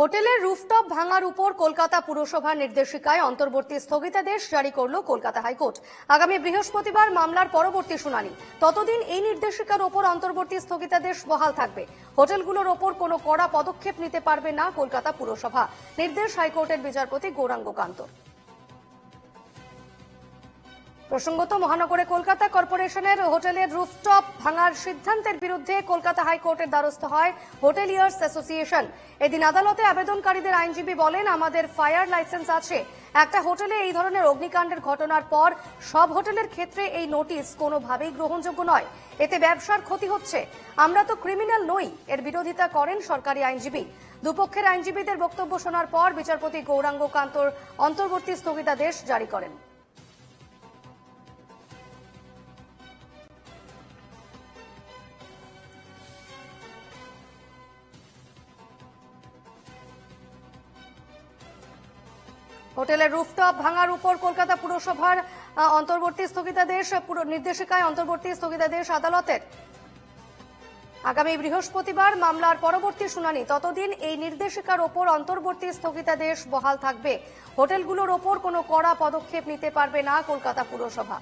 হোটেলের রুফটপ ভাঙার উপর কলকাতা পুরসভার নির্দেশিকায় অন্তর্বর্তী স্থগিতাদেশ জারি করল কলকাতা হাইকোর্ট। আগামী বৃহস্পতিবার মামলার পরবর্তী শুনানি। ততদিন এই নির্দেশিকার ওপর অন্তর্বর্তী স্থগিতাদেশ বহাল থাকবে। হোটেলগুলোর ওপর কোনো কড়া পদক্ষেপ নিতে পারবে না কলকাতা পুরসভা। নির্দেশ হাইকোর্টের বিচারপতি গৌরাঙ্গ কান্তর। প্রসঙ্গত, মহানগরে কলকাতা কর্পোরেশনের হোটেলের রুফটপ ভাঙার সিদ্ধান্তের বিরুদ্ধে কলকাতা হাইকোর্টের দ্বারস্থ হয় হোটেলিয়ার্স অ্যাসোসিয়েশন। এদিন আদালতে আবেদনকারীদের আইনজীবী বলেন, আমাদের ফায়ার লাইসেন্স আছে। একটা হোটেলে এই ধরনের অগ্নিকাণ্ডের ঘটনার পর সব হোটেলের ক্ষেত্রে এই নোটিশ কোনোভাবেই গ্রহণযোগ্য নয়। এতে ব্যবসার ক্ষতি হচ্ছে। আমরা তো ক্রিমিনাল নই। এর বিরোধিতা করেন সরকারি আইনজীবী। দুপক্ষের আইনজীবীদের বক্তব্য শোনার পর বিচারপতি গৌরাঙ্গ কান্তর অন্তর্বর্তী স্থগিতাদেশ জারি করেন। হোটেলের রুফটপ ভাঙার উপর কলকাতা পুরসভার অন্তর্বর্তী স্থগিতাদেশ নির্দেশিকায় অন্তর্বর্তী স্থগিতাদেশ আদালতের। আগামী বৃহস্পতিবার মামলার পরবর্তী শুনানি। ততদিন এই নির্দেশিকার ওপর অন্তর্বর্তী স্থগিতাদেশ বহাল থাকবে। হোটেলগুলোর ওপর কোনো কড়া পদক্ষেপ নিতে পারবে না কলকাতা পুরসভা।